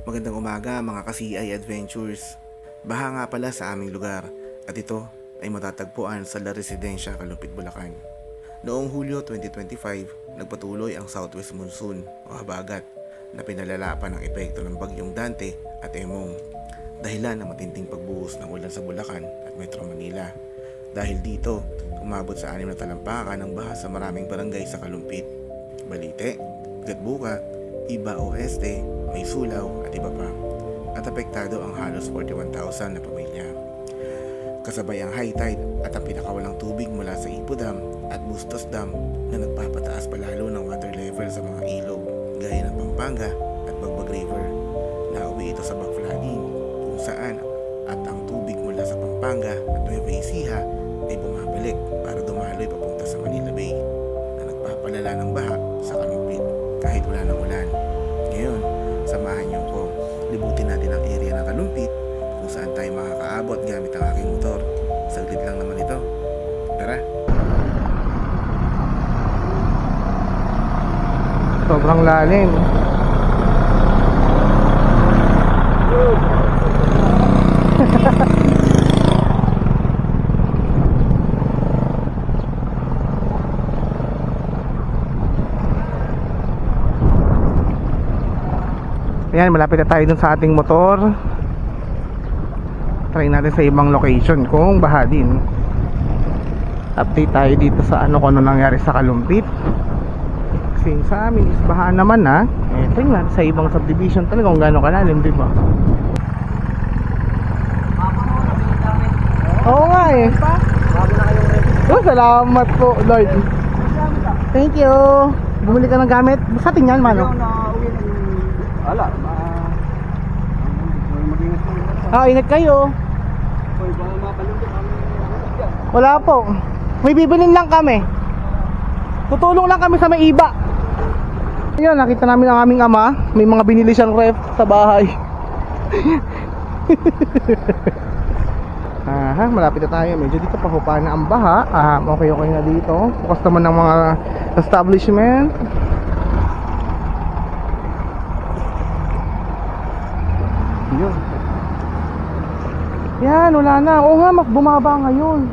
Magandang umaga mga ka-CI Adventures. Baha nga pala sa aming lugar at ito ay matatagpuan sa La Residencia, Kalumpit, Bulacan. Noong Hulyo 2025, nagpatuloy ang southwest monsoon o habagat na pinalala pa ng epekto ng bagyong Dante at Emong dahilan ng matinding pagbuhos ng ulan sa Bulacan at Metro Manila. Dahil dito, umabot sa anim na talampakan ng baha sa maraming barangay sa Kalumpit, Balite, Gatbuka, Iba Oeste, May Sulaw at iba pa. At apektado ang halos 41,000 na pamilya. Kasabay ang high tide at ang pinakawalang tubig mula sa Ipo Dam at Bustos Dam na nagpapataas palalo ng water level sa mga ilog gaya ng Pampanga natin ang area ng Kalumpit kung saan tayo makakaabot gamit ang aking motor. Saglit lang naman ito. Tara! Sobrang lalim. Ayan, malapit na tayo dun sa ating motor. Try natin sa ibang location kung baha din. Update tayo dito sa ano kung ano nangyari sa Kalumpit. Kasi sa amin is baha naman ha. Eh, tingnan sa ibang subdivision talaga kung gaano kalalim, di ba? Oo nga eh. Oh, salamat po, Lord. Thank you. Bumili ka ng gamit. Sa atin yan, mano. Wala, ma... Mag-ingat po. Ah, ingat kayo. Hoy, baka mapalundok kami. Wala po. May bibilin lang kami. Tutulong lang kami sa may iba. Ayun, nakita namin ang aming ama. May mga binili siyang ref sa bahay. Aha, malapit na tayo. Medyo dito pahupa na ang baha. Ah, okay okay na dito. Bukas naman ng mga establishment. Yun. Yan, wala na. Oo nga, bumaba ngayon.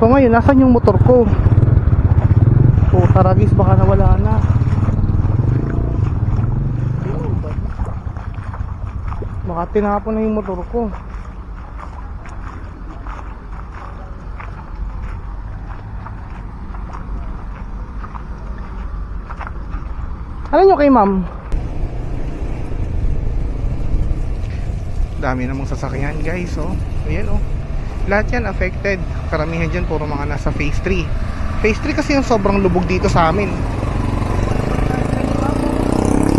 So ngayon, nasan yung motor ko? Oh, taragis, baka nawala na. Baka tinapon na yung motor ko. Alam nyo kay ma'am? Dami namang sasakyan guys, oh. Ayan, oh. Lahat yan affected. Karamihan dyan puro mga nasa phase 3. Phase 3 kasi yung sobrang lubog dito sa amin.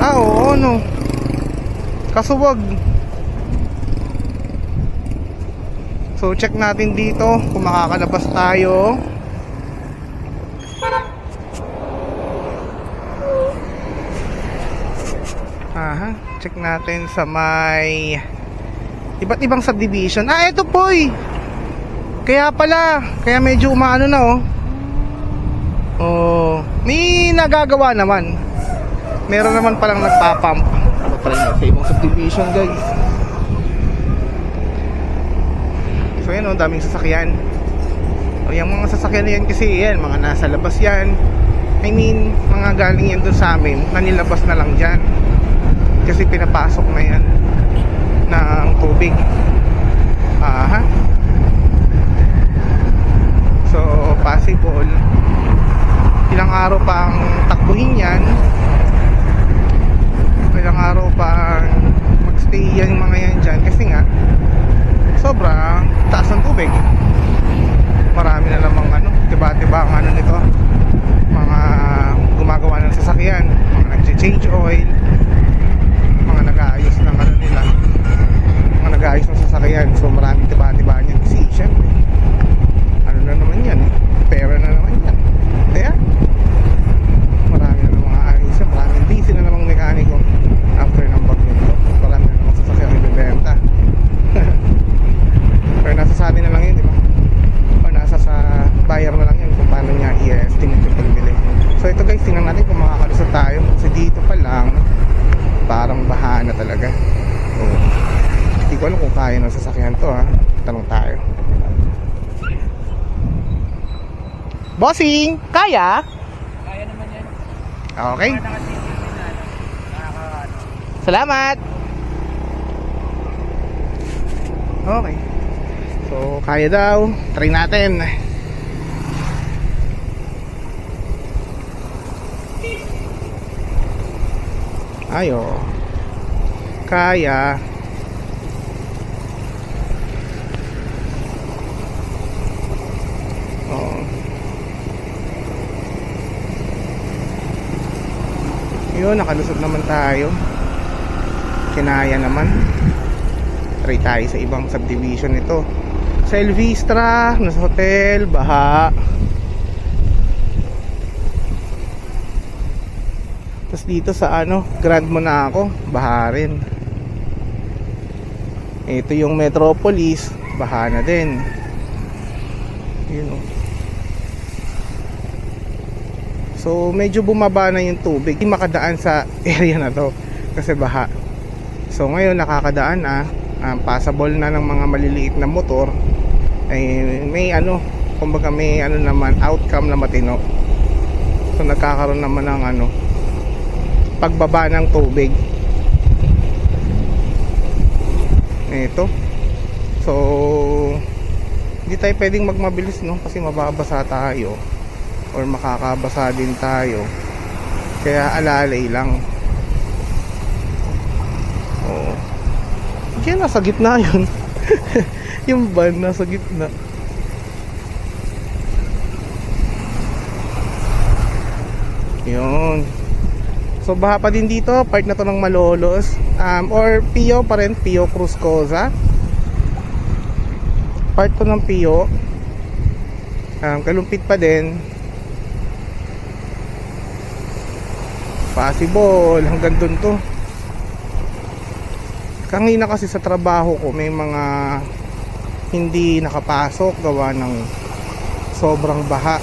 Ah, oo, no. Kaso wag. So, check natin dito kung makakalabas tayo. Aha, check natin sa may iba't ibang subdivision. Ah, eto po eh. Kaya pala, kaya medyo umaano na oh. Oh, may nagagawa naman. Meron naman palang nagpapump. Ano pa rin sa ibang subdivision, guys. So yan oh, daming sasakyan. O yung mga sasakyan na yan kasi yan, mga nasa labas yan. I mean, mga galing yan dun sa amin, nanilabas na lang dyan. Kasi pinapasok na yan ng tubig. Aha. So, possible. Ilang araw pang takbuhin yan. Ilang araw pang magstay yan mga yan dyan. Kasi nga sobra taas ng tubig. Marami na namang ano diba-diba ang ano nito. Mga gumagawa ng sasakyan mga nag-change oil mga nag-aayos ng ano nila mga nag-aayos ng sasakyan so maraming tiba-tiba niyan kasi syempre ano na naman yan eh pera na naman yan kaya marami na namang aayos yan maraming busy na namang mekaniko after ng bagyo nito marami na namang sasakyan ibibenta pero nasa sa atin na lang yun di ba o nasa sa buyer na lang yun kung paano niya i-estimate ko alam kung kaya ng sasakyan to ha. Tanong tayo. Bossing, kaya? Kaya naman yan. Okay. Salamat. Okay. So, kaya daw. Try natin. Ayo. Kaya. Oh. Yun, nakalusot naman tayo. Kinaya naman. Try tayo sa ibang subdivision ito. Sa Elvistra, nasa hotel, baha. Tapos dito sa ano, Grand Monaco, baha rin. Ito yung Metropolis, baha na din. Yun oh. So medyo bumaba na yung tubig. Hindi makadaan sa area na to Kasi baha. So ngayon nakakadaan na ah, Passable na ng mga maliliit na motor. Ay May ano Kumbaga may ano naman Outcome na matino. So nagkakaroon naman ng ano Pagbaba ng tubig. Ito So Hindi tayo pwedeng magmabilis no? Kasi mababasa tayo or makakabasa din tayo. Kaya alalay lang. Oo. Kaya nasa gitna yun. Yung van nasa gitna. Yun. So baha pa din dito. Part na to ng Malolos. Um, or Pio pa rin. Pio Cruz Cosa. Part to ng Pio. Um, kalumpit pa din possible. Hanggang dun to. Kanina kasi sa trabaho ko may mga hindi nakapasok gawa ng sobrang baha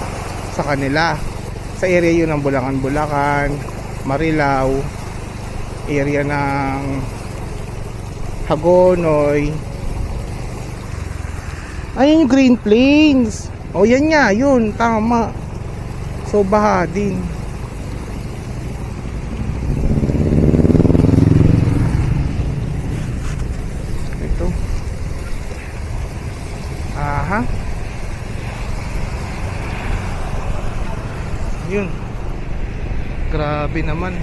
sa kanila. Sa area yun ng Bulacan-Bulacan Marilao area ng Hagonoy. Ayun yung Green Plains. O yan nga yun tama. So baha din Ito. Aha. Yun. Grabe naman.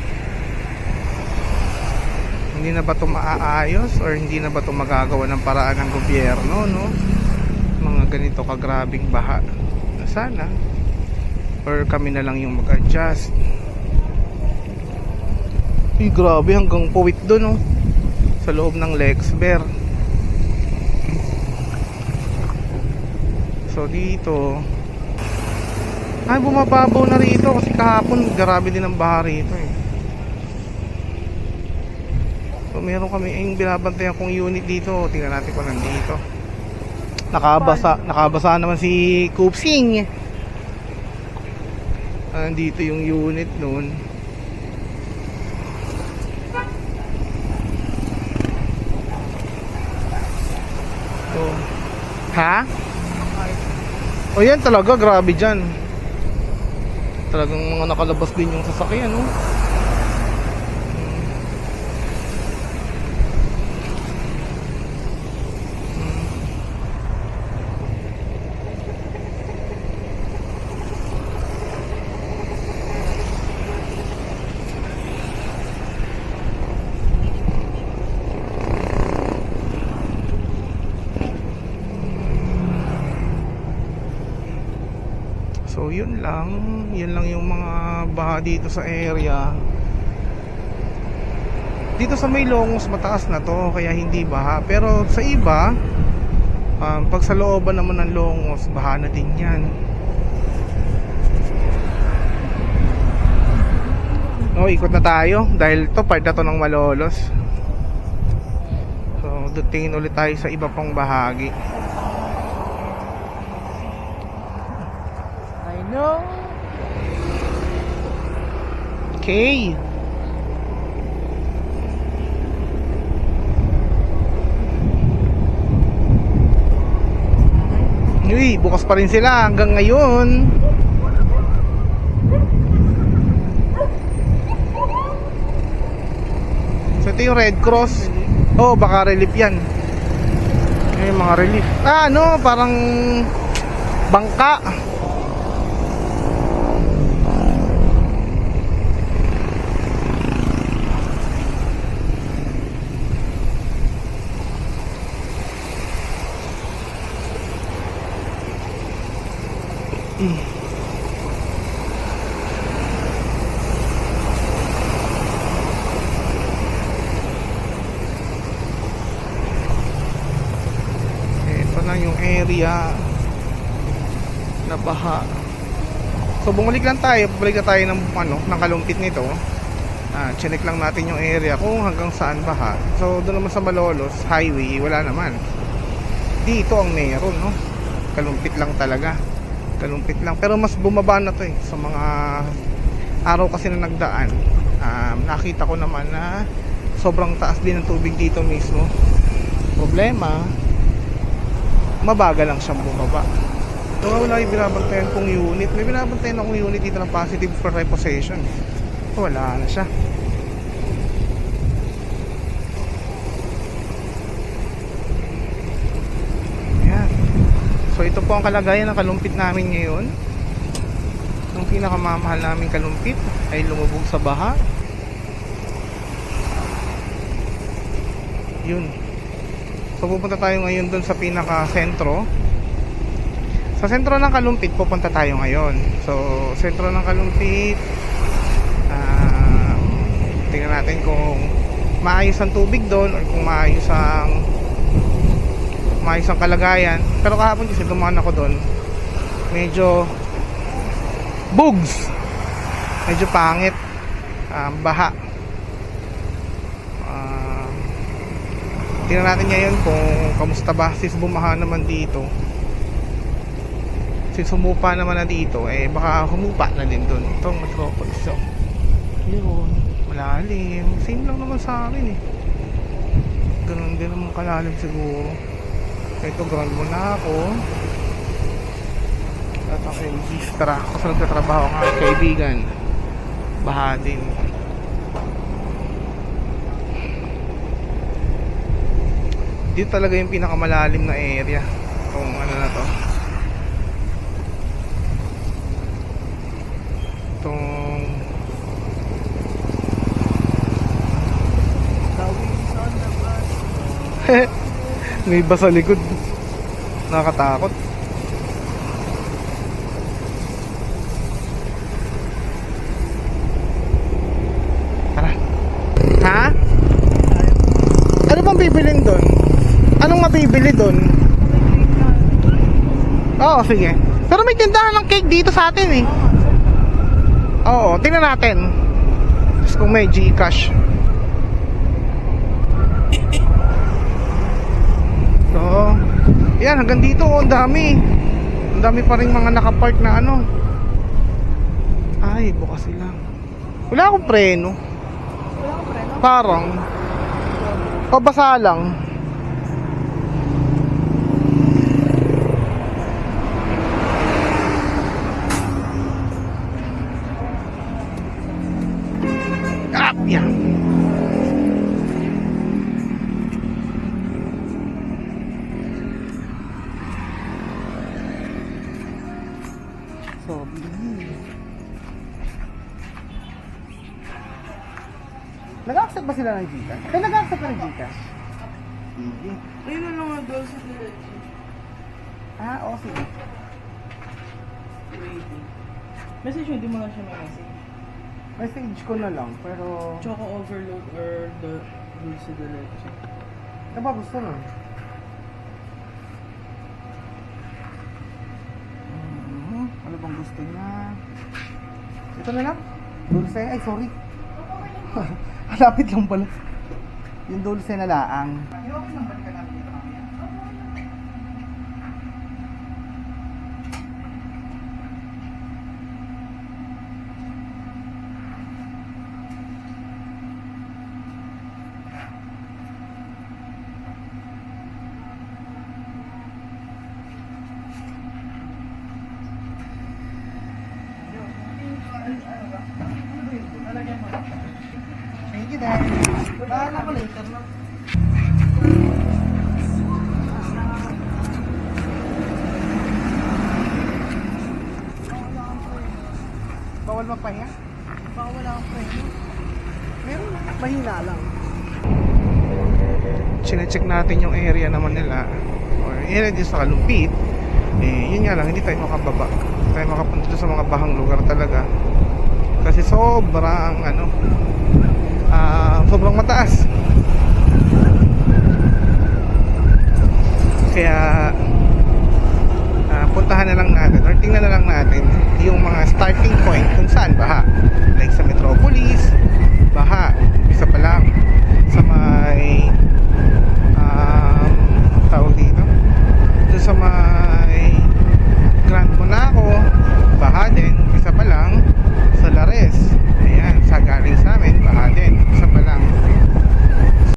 Hindi na ba ito maaayos or hindi na ba ito magagawa ng paraan ng gobyerno, no? Mga ganito kagrabing baha. Sana. Or kami na lang yung mag-adjust. Uy, grabe hanggang puwit doon, no? sa loob ng Lexber so dito ay bumababaw na rito kasi kahapon grabe din ang baha rito eh so meron kami yung binabantayan kong unit dito tingnan natin kung nandito nakabasa nakabasa naman si Kupsing Ah, nandito yung unit noon Oh. Ha? O yan talaga, grabe dyan. Talagang mga nakalabas din yung sasakyan, no? So yun lang, yun lang yung mga baha dito sa area. Dito sa may longos mataas na to kaya hindi baha. Pero sa iba, um, pag sa looban naman ng longos, baha na din yan. No, ikot na tayo dahil to part na to ng Malolos. So, doon tingin ulit tayo sa iba pang bahagi. Okay. Uy, bukas pa rin sila hanggang ngayon. So ito yung Red Cross. Oh, baka relief 'yan. May mga relief. Ah, ano, parang bangka. Ito na yung area na baha. So bumalik lang tayo, bumalik na tayo ng ano, ng kalumpit nito. Ah, chinek lang natin yung area kung hanggang saan baha. So doon naman sa Malolos highway, wala naman. Dito ang meron, no. Kalumpit lang talaga. Kalumpit lang, pero mas bumaba na 'to eh sa mga araw kasi na nagdaan. Um, nakita ko naman na sobrang taas din ng tubig dito mismo. Problema, mabagal lang siyang bumaba. So, wala yung binabantayan kong unit. May binabantayan akong unit dito ng positive for repossession. Wala na siya. Ayan. So, ito po ang kalagayan ng kalumpit namin ngayon. Yung pinakamamahal namin kalumpit ay lumubog sa baha. Yun. So pupunta tayo ngayon dun sa pinaka-sentro. Sa sentro ng Kalumpit pupunta tayo ngayon. So sentro ng Kalumpit ah tingnan natin kung maayos ang tubig doon or kung maayos ang maayos ang kalagayan. Pero kahapon kasi dumaan ako doon. Medyo bugs. Medyo pangit. Ah, baha. Ah, Tingnan natin ngayon kung kamusta ba since bumaha naman dito. Since humupa naman na dito, eh baka humupa na din dun. Itong metropolis. So, yun. Malalim. Same lang naman sa akin eh. Ganun din naman kalalim siguro. So, ito ground muna ako. At ang registra. Kasi nagtatrabaho ang aking kaibigan. Baha din. dito talaga yung pinakamalalim na area kung ano na to itong may iba sa likod nakakatakot tara ha? ano bang bibilin doon? Anong mabibili doon? Oo, sige. Pero may tindahan ng cake dito sa atin eh. Oo, tingnan natin. Kung may Gcash. So, yan, hanggang dito, oh, ang dami. Ang dami pa rin mga nakapark na ano. Ay, bukas sila. Wala akong preno. Parang. Pabasa lang. Nag-accept ba sila ng Gcash? Kaya nag-accept ka ng Gcash? Sige. Ayun na lang daw sa. Ah, oo, sige. Waiting. Message mo, hindi mo lang siya may message. Message ko na lang, pero... Choco overload or the dulce de leche. Ano ba gusto nun? Mhm, Ano bang gusto niya? Ito na lang? Dulce? Ay, sorry. Malapit lang pala. Yung dulce na laang. Bahala ko later na. Bawal magpahinga? Wala akong preno. Meron. Mahina lang. Sinecheck natin yung area naman nila or area dito sa Kalumpit eh yun nga lang hindi tayo makababa hindi tayo makapunta sa mga bahang lugar talaga kasi sobrang ano uh, sobrang mataas. Kaya uh, puntahan na lang natin or tingnan na lang natin yung mga starting point kung saan baha. Like sa Metropolis baha isa pa lang. Sa may um, tawag dito? Doon sa may Grand Monaco baha din isa pa lang.